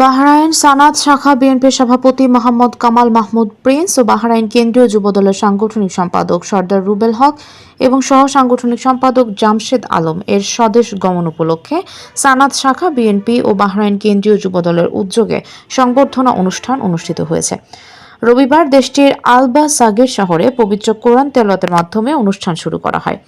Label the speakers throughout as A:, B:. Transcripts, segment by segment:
A: Bahrain সানাদ শাখা বিএনপির সভাপতি মোহাম্মদ কামাল মাহমুদ প্রিন্স ও বাহরাইন কেন্দ্রীয় যুবদলের সাংগঠনিক সম্পাদক সর্দার রুবেল হক এবং সহ সাংগঠনিক সম্পাদক জামশেদ আলম এর স্বদেশ গমন উপলক্ষে সানাত শাখা বিএনপি ও বাহরাইন কেন্দ্রীয় যুবদলের উদ্যোগে সংবর্ধনা অনুষ্ঠান অনুষ্ঠিত হয়েছে। রবিবার দেশটির আলবা সাগের শহরে পবিত্র কোরআন তেলাওয়াতের মাধ্যমে অনুষ্ঠান শুরু করা হয়।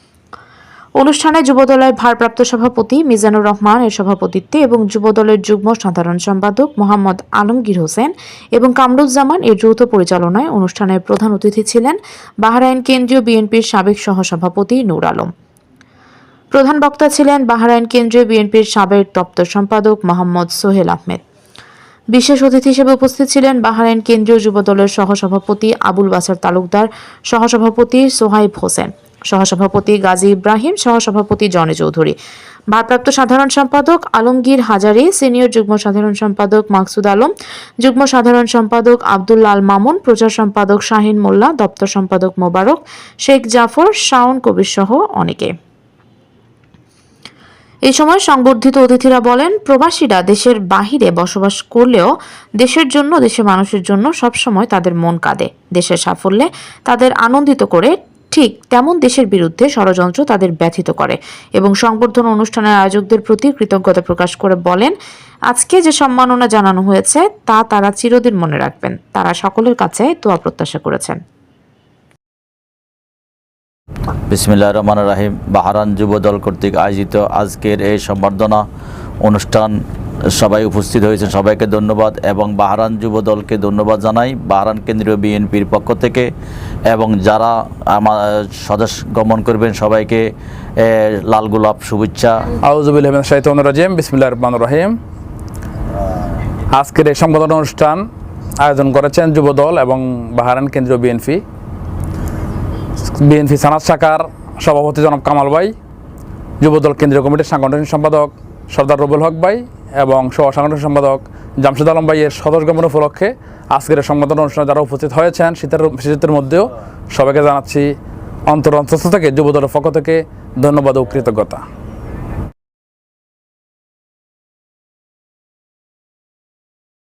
A: অনুষ্ঠানে যুবদলের ভারপ্রাপ্ত সভাপতি মিজানুর রহমান এর সভাপতিত্বে এবং যুবদলের যুগ্ম সাধারণ সম্পাদক মোহাম্মদ আলমগীর হোসেন এবং কামরুজ্জামান এর যৌথ পরিচালনায় অনুষ্ঠানের প্রধান অতিথি ছিলেন বাহরাইন কেন্দ্রীয় বিএনপির সাবেক সহসভাপতি নূর আলম। প্রধান বক্তা ছিলেন বাহরাইন কেন্দ্রীয় বিএনপির সাবেক দপ্তর সম্পাদক মোহাম্মদ সোহেল আহমেদ। বিশেষ অতিথি হিসেবে উপস্থিত ছিলেন বাহরাইন কেন্দ্রীয় যুবদলের সহসভাপতি আবুল বাসার তালুকদার, সহসভাপতি সোহাইব হোসেন। সহসভাপতি গাজী ইব্রাহিম, সহসভাপতি জনে চৌধুরী। ভারপ্রাপ্ত সাধারণ সম্পাদক আলমগীর হাজারি, সিনিয়র যুগ্ম সাধারণ সম্পাদক মাকসুদ আলম, যুগ্ম সাধারণ সম্পাদক আব্দুল্লাল মামুন, প্রচার সম্পাদক শাহিন মোল্লা, দপ্তর সম্পাদক মোবারক, শেখ জাফর, শাওন কবির সহ অনেকে। এই সময় সংবর্ধিত অতিথিরা বলেন, প্রবাসীরা দেশের বাহিরে বসবাস করলেও দেশের জন্য, দেশের মানুষের জন্য সবসময় তাদের মন কাঁদে। দেশের সাফল্যে তাদের আনন্দিত করে ঠিক তেমন দেশের বিরুদ্ধে ষড়যন্ত্র তাদের ব্যথিত করে এবং সংবর্ধনা অনুষ্ঠানের আয়োজকদের প্রতি কৃতজ্ঞতা প্রকাশ করে বলেন, আজকে যে সম্মাননা জানানো হয়েছে তা তারা চিরদিন মনে রাখবেন। তারা সকলের কাছে দোয়া প্রত্যাশা করেছেন।
B: বিসমিল্লাহ রহমান রাহিম। বাহারান যুবদল কর্তৃক আয়োজিত আজকের এই সম্বর্ধনা অনুষ্ঠান সবাই উপস্থিত হয়েছেন। সবাইকে ধন্যবাদ এবং বাহারান যুবদলকে ধন্যবাদ জানাই। বাহারান কেন্দ্রীয় বিএনপির পক্ষ থেকে এবং যারা আমার সদস্য গমন করবেন সবাইকে লাল গোলাপ শুভেচ্ছা।
C: আউজুবিল্লাহ শাহিতান রাজিম বিসমিল্লাহ রহমান রহিম। আজকের এই সংবাদ অনুষ্ঠান আয়োজন করেছেন যুবদল এবং বাহারান কেন্দ্রীয় বিএনপি। বিএনপি সানাদ শাখার সভাপতি জনাব কামাল ভাই যুবদল কেন্দ্রীয় কমিটির সাংগঠনিক সম্পাদক সর্দার রবুল হক ভাই এবং সহ সাংগঠনিক সম্পাদক জামশেদ আলম ভাইয়ের সদস্য গমন উপলক্ষে আজকের সংবাদ অনুষ্ঠানে যারা উপস্থিত হয়েছেন, শীতের শীতের মধ্যেও সবাইকে জানাচ্ছি অন্তর অন্তস্থ থেকে, যুবদলের পক্ষ থেকে ধন্যবাদ ও কৃতজ্ঞতা।